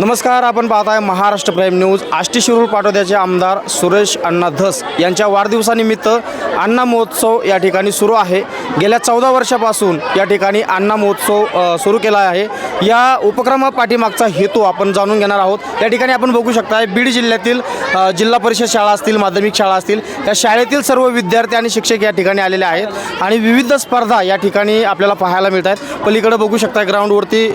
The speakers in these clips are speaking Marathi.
नमस्कार आपण पाहताय महाराष्ट्र प्राईम न्यूज आष्टी शिरूर पाटोद्याचे आमदार सुरेश अण्णा धस यांच्या वाढदिवसानिमित्त अण्णा महोत्सव या ठिकाणी सुरू आहे. गेल्या चौदा वर्षापासून या ठिकाणी अण्णा महोत्सव सुरू केला आहे. या उपक्रमा पाठीमागचा हेतू आपण जाणून घेणार आहोत. या ठिकाणी आपण बघू शकता बीड जिल्ह्यातील जिल्हा परिषद शाळा असतील माध्यमिक शाळा असतील या शाळेतील सर्व विद्यार्थी आणि शिक्षक या ठिकाणी आलेले आहेत. आणि विविध स्पर्धा या ठिकाणी आपल्याला पाहायला मिळत आहेत पलीकडे बघू शकता ग्राउंडवरती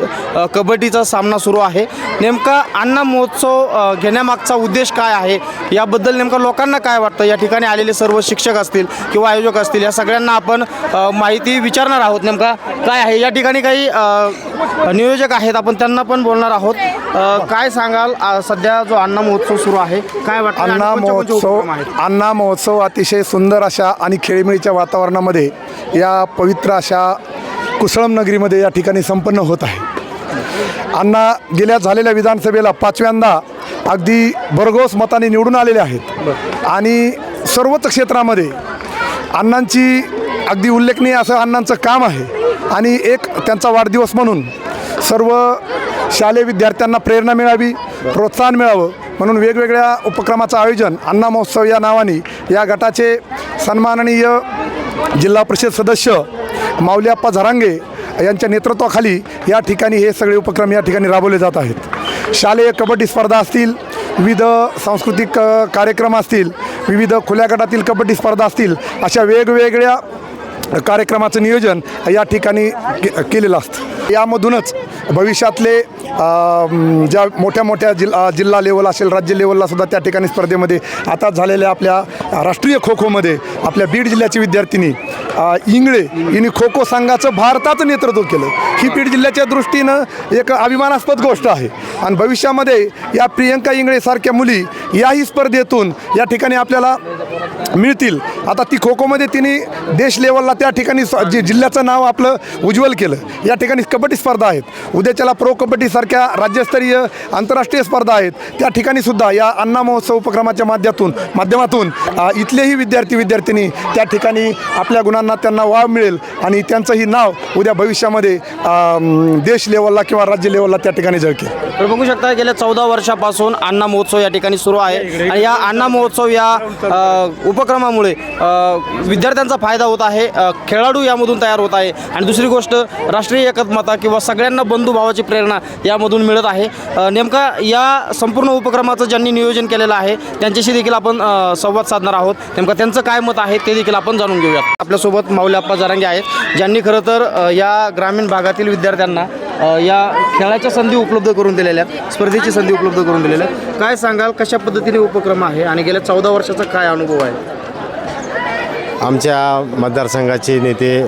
कबड्डीचा सामना सुरू आहे. नेमका अण्णा महोत्सव घेण्यामागचा उद्देश काय आहे? याबद्दल नेमकं लोकांना काय वाटतं? या ठिकाणी आलेले सर्व शिक्षक असतील किंवा आयोजक असतील या सगळ्यांना आपण माहिती विचारणार आहोत नेमका. काय आहे? या ठिकाणी काही नियोजक आहेत आपण त्यांना पण बोलणार आहोत. काय सांगाल? सध्या जो अण्णा महोत्सव सुरू आहे काय वाटतं? अण्णा महोत्सव? अण्णा महोत्सव अतिशय सुंदर अशा आणि खेळीमेळीच्या वातावरणामध्ये या पवित्र अशा कुसळम नगरीमध्ये या ठिकाणी संपन्न होत आहे. अण्णा गेल्या झालेल्या विधानसभेला पाचव्यांदा अगदी भरघोस मताने निवडून आलेले आहेत. आणि सर्वच क्षेत्रामध्ये अण्णांची अगदी उल्लेखनीय असं अण्णांचं काम आहे. आणि एक त्यांचा वाढदिवस म्हणून सर्व शालेय विद्यार्थ्यांना प्रेरणा मिळावी प्रोत्साहन मिळावं म्हणून वेगवेगळ्या उपक्रमाचं आयोजन अण्णा महोत्सव या नावाने या गटाचे सन्माननीय जिल्हा परिषद सदस्य माऊलीप्पा झरांगे यांच्या नेतृत्वाखाली या ठिकाणी हे सगळे उपक्रम या ठिकाणी राबवले जात आहेत. शालेय कबड्डी स्पर्धा असतील विविध सांस्कृतिक कार्यक्रम असतील विविध खुल्या गटातील कबड्डी स्पर्धा असतील अशा वेगवेगळ्या कार्यक्रमाचं नियोजन या ठिकाणी के केलेलं असतं. यामधूनच भविष्यातले ज्या मोठ्या मोठ्या जिल्हा जिल्हा लेवल असेल राज्य लेवलला सुद्धा त्या ठिकाणी स्पर्धेमध्ये आता झालेल्या आपल्या राष्ट्रीय खो खोमध्ये आपल्या बीड जिल्ह्याची विद्यार्थिनी इंगळे हिने खो खो संघाचं भारताचं नेतृत्व केलं. ही बीड जिल्ह्याच्या दृष्टीनं एक अभिमानास्पद गोष्ट आहे. आणि भविष्यामध्ये या प्रियंका इंगळेसारख्या मुली याही स्पर्धेतून या ठिकाणी आपल्याला मिळतील. आता ती खो खोमध्ये तिने देश लेवलला त्या ठिकाणी जे जिल्ह्याचं नाव आपलं उज्ज्वल केलं. या ठिकाणी कबड्डी स्पर्धा आहेत. उद्याच्याला प्रो कबड्डीसारख्या राज्यस्तरीय आंतरराष्ट्रीय स्पर्धा आहेत. त्या ठिकाणी सुद्धा या अण्णा महोत्सव उपक्रमाच्या माध्यमातून माध्यमातून इथलेही विद्यार्थी विद्यार्थिनी त्या ठिकाणी आपल्या गुणांना त्यांना वाव मिळेल आणि त्यांचंही नाव उद्या भविष्यामध्ये देश लेवलला किंवा राज्य लेवलला त्या ठिकाणी झळकेल तर बघू शकता गेल्या चौदा वर्षापासून अण्णा महोत्सव या ठिकाणी सुरू आहे. आणि या अण्णा महोत्सव या उप उपक्रमामुळे विद्यार्थ्यांचा फायदा होत आहे खेळाडू यामधून तयार होत आहे. आणि दुसरी गोष्ट राष्ट्रीय एकात्मता किंवा सगळ्यांना बंधुभावाची प्रेरणा यामधून मिळत आहे. नेमका या संपूर्ण उपक्रमाचं ज्यांनी नियोजन केलेलं आहे त्यांच्याशी देखील आपण संवाद साधणार आहोत. नेमका त्यांचं काय मत आहे ते देखील आपण जाणून घेऊयात. आपल्यासोबत माऊली आप्पा जरांगे आहेत ज्यांनी खरं तर या ग्रामीण भागातील विद्यार्थ्यांना या खेळाच्या संधी उपलब्ध करून दिलेल्या आहेत स्पर्धेची संधी उपलब्ध करून दिलेल्या आहेत. काय सांगाल कशा पद्धतीने उपक्रम आहे आणि गेल्या चौदा वर्षाचा काय अनुभव आहे? आमच्या मतदारसंघाचे नेते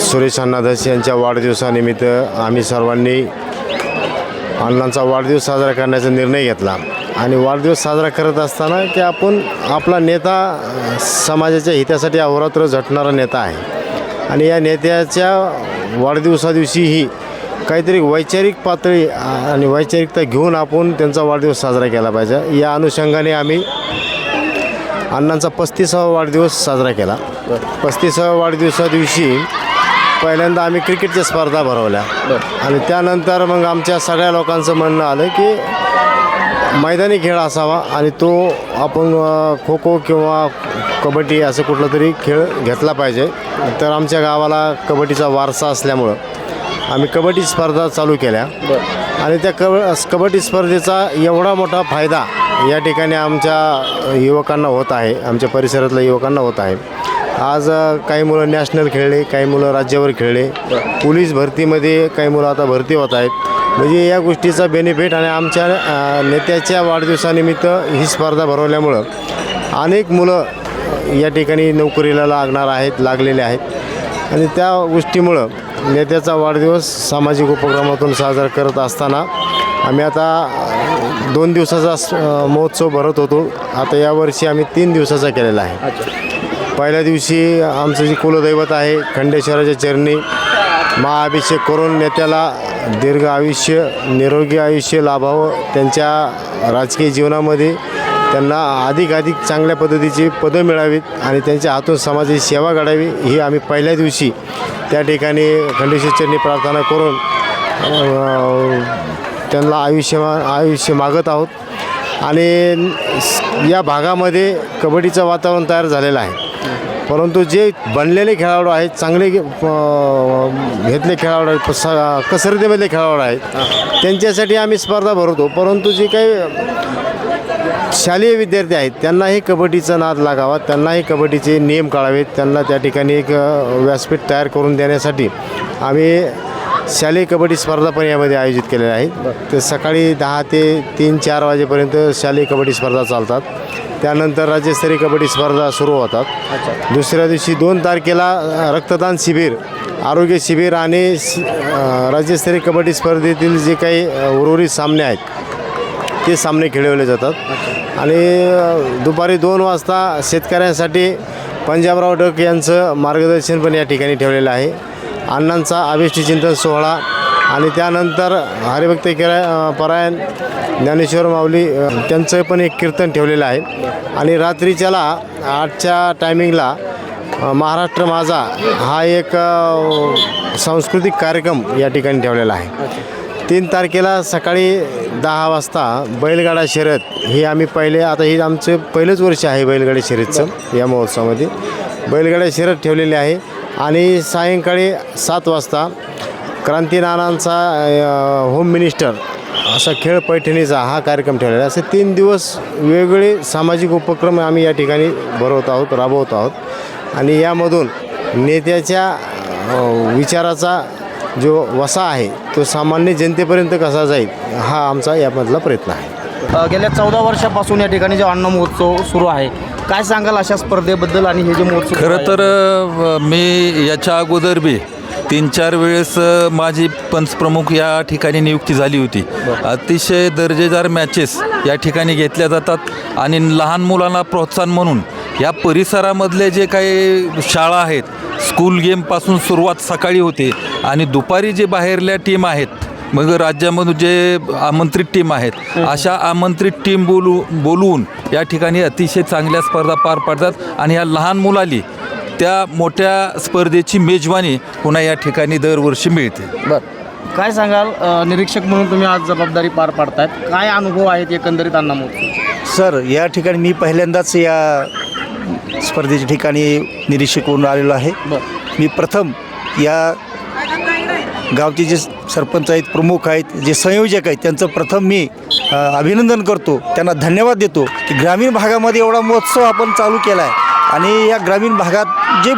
सुरेश अण्णादास यांच्या वाढदिवसानिमित्त आम्ही सर्वांनी अण्णांचा वाढदिवस साजरा करण्याचा निर्णय घेतला. आणि वाढदिवस साजरा करत असताना की आपण आपला नेता समाजाच्या हितासाठी अहोरात्र झटणारा नेता आहे. आणि या नेत्याच्या वाढदिवसादिवशीही काहीतरी वैचारिक पातळी आणि वैचारिकता घेऊन आपण त्यांचा वाढदिवस साजरा केला पाहिजे. या अनुषंगाने आम्ही अण्णांचा पस्तीसावा वाढदिवस साजरा केला. पस्तीसाव्या वाढदिवसा दिवशी पहिल्यांदा आम्ही क्रिकेटच्या स्पर्धा भरवल्या. आणि त्यानंतर मग आमच्या सगळ्या लोकांचं म्हणणं आलं की मैदानी खेळ असावा आणि तो आपण खो खो किंवा कबड्डी असं कुठला तरी खेळ घेतला पाहिजे. तर आमच्या गावाला कबड्डीचा वारसा असल्यामुळं. आम्ही कबड्डी स्पर्धा चालू केल्या. आणि त्या कब कबड्डी स्पर्धेचा एवढा मोठा फायदा या ठिकाणी आमच्या युवकांना होत आहे. आमच्या परिसरातल्या युवकांना होत आहे. आज काही मुलं नॅशनल खेळले काही मुलं राज्यावर खेळले. पोलीस भरतीमध्ये काही मुलं आता भरती होत आहेत. म्हणजे या गोष्टीचा बेनिफिट आणि आमच्या नेत्याच्या वाढदिवसानिमित्त ही स्पर्धा भरवल्यामुळं अनेक मुलं या ठिकाणी नोकरीला लागणार आहेत लागलेले आहेत. आणि त्या गोष्टीमुळं नेत्याचा वाढदिवस सामाजिक उपक्रमातून साजरा करत असताना आम्ही आता दोन दिवसाचा महोत्सव भरत होतो. आता यावर्षी आम्ही तीन दिवसाचा केलेला आहे. पहिल्या दिवशी आमचं जे कुलदैवत आहे खंडेश्वराच्या चरणी महाअभिषेक करून नेत्याला दीर्घ आयुष्य निरोगी आयुष्य लाभावं त्यांच्या राजकीय जीवनामध्ये त्यांना अधिकाधिक चांगल्या पद्धतीची पदं मिळावीत आणि त्यांच्या हातून समाजाची सेवा घडावी ही आम्ही पहिल्या दिवशी त्या ठिकाणी खंडेश्वर चरणी प्रार्थना करून त्यांना आयुष्य आयुष्य मागत आहोत. आणि या भागामध्ये कबड्डीचं वातावरण तयार झालेलं आहे. परंतु जे बनलेले खेळाडू आहेत चांगले घेतले खेळाडू आहेत स- कसरतीमधले खेळाडू आहेत त्यांच्यासाठी आम्ही स्पर्धा भरवतो परंतु जे काही शालेय विद्यार्थी आहेत त्यांनाही कबड्डीचा नाद लागावा त्यांनाही कबड्डीचे नियम कळावेत त्यांना त्या ठिकाणी एक व्यासपीठ तयार करून देण्यासाठी आम्ही शालेय कबड्डी स्पर्धा पण यामध्ये आयोजित केलेल्या आहेत. ते सकाळी दहा ते तीन चार वाजेपर्यंत शालेय कबड्डी स्पर्धा चालतात. त्यानंतर राज्यस्तरीय कबड्डी स्पर्धा सुरू होतात. दुसऱ्या दिवशी दोन तारखेला रक्तदान शिबिर आरोग्य शिबिर आणि राज्यस्तरीय कबड्डी स्पर्धेतील जे काही उर्वरित सामने आहेत ते सामने खेळवले जातात. आणि दुपारी दोन वाजता शेतकऱ्यांसाठी पंजाबराव डक यांचं मार्गदर्शन पण या ठिकाणी ठेवलेलं आहे. अण्णांचा आविष्टी चिंतन सोहळा आणि त्यानंतर हरिभक्त किरा परायण ज्ञानेश्वर माऊली त्यांचं पण एक कीर्तन ठेवलेलं आहे. आणि रात्रीच्याला आठच्या टायमिंगला महाराष्ट्र माझा हा एक सांस्कृतिक कार्यक्रम या ठिकाणी ठेवलेला आहे. तीन तारखेला सकाळी दहा वाजता बैलगाडा शर्यत हे आम्ही पहिले आता हे आमचं पहिलंच वर्ष आहे बैलगाडी शर्यतचं या महोत्सवामध्ये. बैलगाडा शर्यत ठेवलेली आहे आणि सायंकाळी सात वाजता क्रांतीनानांचा होम मिनिस्टर असा खेळ पैठणीचा हा कार्यक्रम ठेवलेला आहे. असे तीन दिवस वेगवेगळे सामाजिक उपक्रम आम्ही या ठिकाणी भरवत आहोत राबवत आहोत. आणि यामधून नेत्याच्या विचाराचा जो वसा आहे तो सामान्य जनतेपर्यंत कसा जाईल हा आमचा यामधला प्रयत्न आहे. गेल्या चौदा वर्षापासून या ठिकाणी जो अन्न महोत्सव सुरू आहे काय सांगाल अशा स्पर्धेबद्दल आणि हे जे महोत्सव सुरू खरं? तर मी याच्या अगोदर बी तीन चार वेळेस माझी पंचप्रमुख या ठिकाणी नियुक्ती झाली होती. अतिशय दर्जेदार मॅचेस या ठिकाणी घेतल्या जातात आणि लहान मुलांना प्रोत्साहन म्हणून या परिसरामधले जे काही शाळा आहेत स्कूल गेमपासून सुरुवात सकाळी होते आणि दुपारी जे बाहेरल्या टीम आहेत मग राज्यामधून जे आमंत्रित टीम आहेत अशा आमंत्रित टीम बोलू बोलवून या ठिकाणी अतिशय चांगल्या स्पर्धा पार पाडतात आणि ह्या लहान मुलाली त्या मोठ्या स्पर्धेची मेजवानी पुन्हा या ठिकाणी दरवर्षी मिळते. बर. काय सांगाल निरीक्षक म्हणून तुम्ही आज जबाबदारी पार पाडतायत. काय अनुभव आहेत एकंदरीत महोत्सव सर या ठिकाणी मी पहिल्यांदाच या स्पर्धेच्या ठिकाणी निरीक्षक होऊन आलेलो आहे? मी प्रथम या गावचे जे सरपंच आहेत प्रमुख आहेत जे संयोजक आहेत त्यांचं प्रथम मी अभिनंदन करतो. त्यांना धन्यवाद देतो की ग्रामीण भागामध्ये एवढा महोत्सव आपण चालू केला आहे आणि या ग्रामीण भागात जे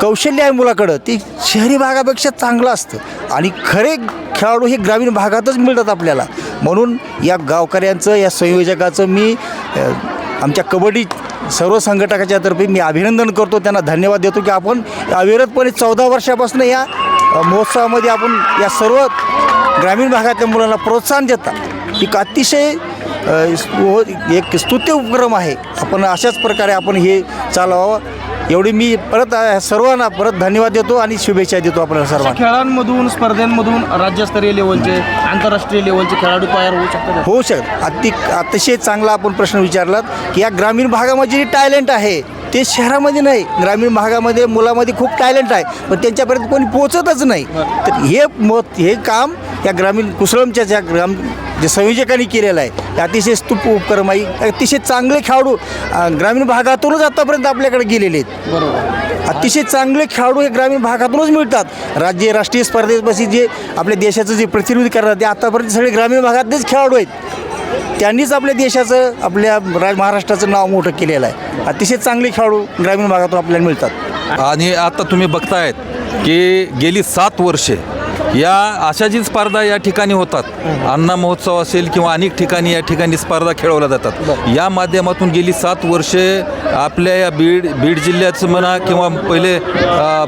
कौशल्य आहे मुलाकडं ते शहरी भागापेक्षा चांगलं असतं. आणि खरे खेळाडू हे ग्रामीण भागातच मिळतात आपल्याला. म्हणून या गावकऱ्यांचं या संयोजकाचं मी आमच्या कबड्डी सर्व संघटकाच्या तर्फे मी अभिनंदन करतो. त्यांना धन्यवाद देतो की आपण अविरतपणे चौदा वर्षापासून या महोत्सवामध्ये आपण या सर्व ग्रामीण भागातल्या मुलांना प्रोत्साहन देतात एक अतिशय एक स्तुत्य उपक्रम आहे. आपण अशाच प्रकारे आपण हे चालवावं. एवढी मी परत अ, सर्वांना परत धन्यवाद देतो आणि शुभेच्छा देतो आपल्याला अशा सर्वांना. खेळांमधून स्पर्धेमधून राज्यस्तरीय लेवलचे आंतरराष्ट्रीय लेवलचे खेळाडू तयार होऊ शकतात. होऊ शकत अति अतिशय चांगला आपण प्रश्न विचारलात की या ग्रामीण भागामध्ये जे टॅलेंट आहे ते शहरामध्ये नाही ग्रामीण भागामध्ये मुलामध्ये खूप टॅलेंट आहे पण त्यांच्यापर्यंत कोणी पोचतच नाही. तर हे मत हे काम या ग्रामीण कुसळमच्या ज्या ग्राम जे संयोजकांनी केलेलं आहे अतिशय स्तूप उपक्रम आहे अतिशय चांगले खेळाडू ग्रामीण भागातूनच आतापर्यंत आपल्याकडे गेलेले आहेत. बरोबर. अतिशय चांगले खेळाडू हे ग्रामीण भागातूनच मिळतात. राज्य राष्ट्रीय स्पर्धेपाशी जे आपल्या देशाचं जे प्रतिनिधी करतात ते आतापर्यंत सगळे ग्रामीण भागातलेच खेळाडू आहेत. त्यांनीच आपल्या देशाचं आपल्या राज महाराष्ट्राचं नाव मोठं केलेलं आहे. अतिशय चांगले खेळाडू ग्रामीण भागातून आपल्याला मिळतात. आणि आता तुम्ही बघतायत की गेली सात वर्षे या अशा जी स्पर्धा या ठिकाणी होतात अण्णा महोत्सव असेल किंवा अनेक ठिकाणी या ठिकाणी स्पर्धा खेळवल्या जातात. या माध्यमातून गेली सात वर्षे आपल्या या बीड बीड जिल्ह्याचं म्हणा किंवा पहिले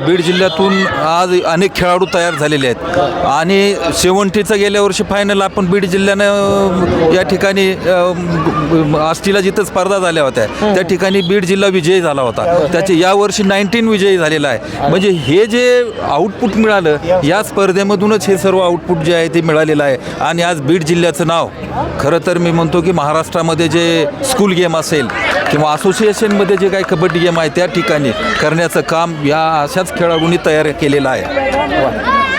बीड जिल्ह्यातून आज अनेक खेळाडू तयार झालेले आहेत. आणि शेवंतीचं गेल्या वर्षी फायनल आपण बीड जिल्ह्यानं या ठिकाणी आष्टीला जिथं स्पर्धा झाल्या होत्या त्या ठिकाणी बीड जिल्हा विजयी झाला होता. त्याचे यावर्षी नाईन्टीन विजयी झालेला आहे. म्हणजे हे जे आउटपुट मिळालं या स्पर्धेमध्ये ठिकाणीमधूनच हे सर्व आउटपुट जे आहे ते मिळालेलं आहे. आणि आज बीड जिल्ह्याचं नाव खरं तर मी म्हणतो की महाराष्ट्रामध्ये जे स्कूल गेम असेल किंवा असोसिएशनमध्ये जे काही कबड्डी गेम आहे त्या ठिकाणी करण्याचं काम या अशाच खेळाडूंनी तयार केलेलं आहे.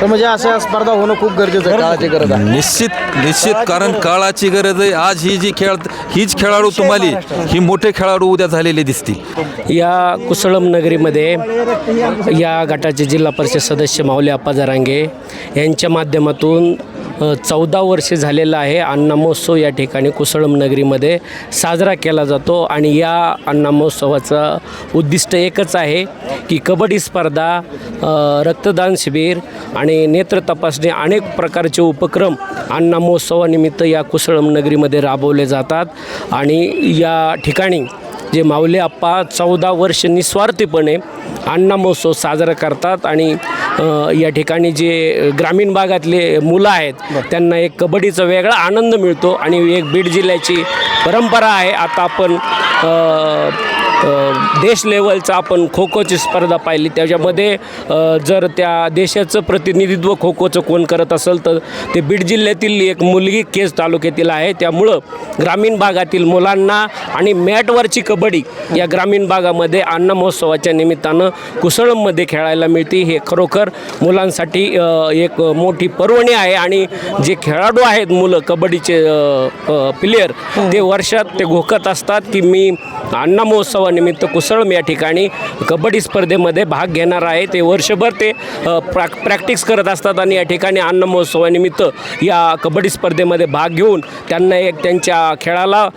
तर म्हणजे अशा स्पर्धा होणं खूप गरजेचं आहे काळाची गरज आहे. निश्चित निश्चित कारण काळाची गरज आहे. आज ही जी खेळ हीच खेळाडू तुम्हाला ही मोठे खेळाडू उद्या झालेले दिसतील. या कुसळम नगरीमध्ये या गटाचे जिल्हा परिषद सदस्य माऊली आप्पा जरांगे यांच्या माध्यमातून चौदा वर्षे झालेलं आहे अण्णा महोत्सव या ठिकाणी कुसळम नगरीमध्ये साजरा केला जातो आणि या अण्णा महोत्सवाचं उद्दिष्ट एकच आहे की कबड्डी स्पर्धा रक्तदान शिबिर आणि नेत्र तपासणी अनेक प्रकारचे उपक्रम अण्णा महोत्सवानिमित्त या कुसळम नगरीमध्ये राबवले जातात आणि या ठिकाणी जे माऊली आप्पा चौदा वर्ष निस्वार्थीपणे अण्णा महोत्सव साजरा करतात आणि या ठिकाणी जे ग्रामीण भागातले मुलं आहेत त्यांना एक कबड्डीचा वेगळा आनंद मिळतो आणि एक बीड जिल्ह्याची परंपरा आहे. आता आपण देश लेवलचा आपण खो खोची स्पर्धा पाहिली. त्याच्यामध्ये जर त्या देशाचं प्रतिनिधित्व खो खोचं कोण करत असेल तर ते बीड जिल्ह्यातील एक मुलगी केस तालुक्यातील आहे. त्यामुळं ग्रामीण भागातील मुलांना आणि मॅटवरची कबड्डी या ग्रामीण भागामध्ये अन्न महोत्सवाच्या निमित्तानं कुसळममध्ये खेळायला मिळते. हे खरोखर मुलांसाठी एक मोठी पर्वणी आहे आणि जे खेळाडू आहेत मुलं कबड्डीचे प्लेयर ते वर्षात ते घोकत असतात की मी अण्णा उत्सवानिमित्त कुसळम या ठिकाणी कबड्डी स्पर्धेमध्ये भाग घेणार आहे. ते वर्षभर ते अ, प्रॅक्टिस करत असतात आणि या ठिकाणी अन्न महोत्सवानिमित्त या कबड्डी स्पर्धेमध्ये भाग घेऊन त्यांना एक त्यांच्या खेळाला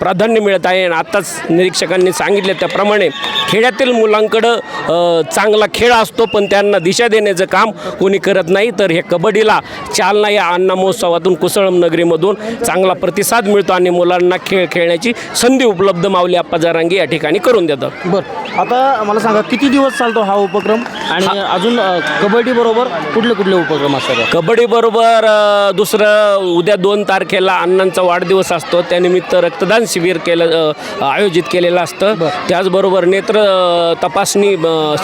प्राधान्य मिळत आहे. आणि आत्ताच निरीक्षकांनी सांगितले त्याप्रमाणे खेड्यातील मुलांकडं चांगला खेळ असतो पण त्यांना दिशा देण्याचं काम कोणी करत नाही. तर हे कबड्डीला चालना या अण्णा महोत्सवातून कुसळम नगरीमधून चांगला प्रतिसाद मिळतो आणि मुलांना खेळ खेळण्याची संधी उपलब्ध मावली आप्पा जारांगी या ठिकाणी करून देतात. बरं. आता मला सांगा किती दिवस चालतो हा उपक्रम? आणि अजून कबड्डी बरोबर कुठले कुठले उपक्रम असतात? कबड्डी बरोबर दुसरं उद्या दोन तारखेला अण्णांचा वाढदिवस असतो. त्यानिमित्त रक्तदान शिबिर केलं आयोजित केलेलं असतं. त्याचबरोबर नेत्र तपासणी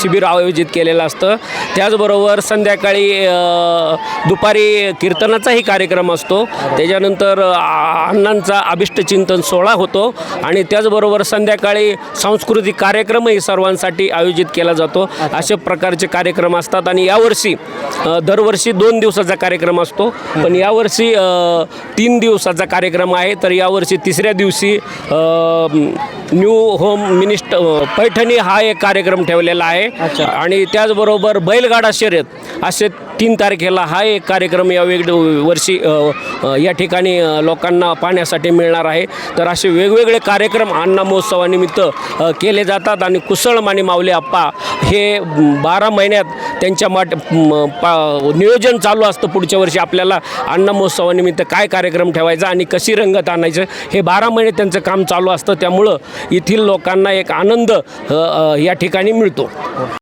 शिबिर आयोजित केलेलं असतं. त्याचबरोबर संध्याकाळी दुपारी कीर्तनाचाही कार्यक्रम असतो. त्याच्यानंतर अण्णांचा अभिष्टचिंतन सोहळा होतो. आणि त्याचबरोबर संध्याकाळी सांस्कृतिक कार्यक्रमही सर्वांसाठी आयोजित केला जातो. अशा प्रकारचे कार्यक्रम असतात आणि यावर्षी दरवर्षी दोन दिवसाचा कार्यक्रम असतो. पण यावर्षी तीन दिवसाचा कार्यक्रम आहे. तर यावर्षी तिसऱ्या दिवशी न्यू होम मिनिस्ट अ, पैठणी हा एक कार्यक्रम ठेवलेला आहे. आणि त्याचबरोबर बैलगाडा शर्यत असे तीन तारखेला हा एक कार्यक्रम या वेग वर्षी या ठिकाणी लोकांना पाहण्यासाठी मिळणार आहे. तर असे वेगवेगळे कार्यक्रम अण्णा महोत्सवानिमित्त केले जातात आणि कुसळ माने मावले आप्पा हे बारा महिन्यात त्यांच्या माट पा नियोजन चालू असतं पुढच्या वर्षी आपल्याला अण्णा महोत्सवानिमित्त काय कार्यक्रम ठेवायचा आणि कशी रंगत आणायचं हे बारा महिने त्यांचं काम चालू असतं. त्यामुळं येथील लोकांना एक आनंद या ठिकाणी मिळतो.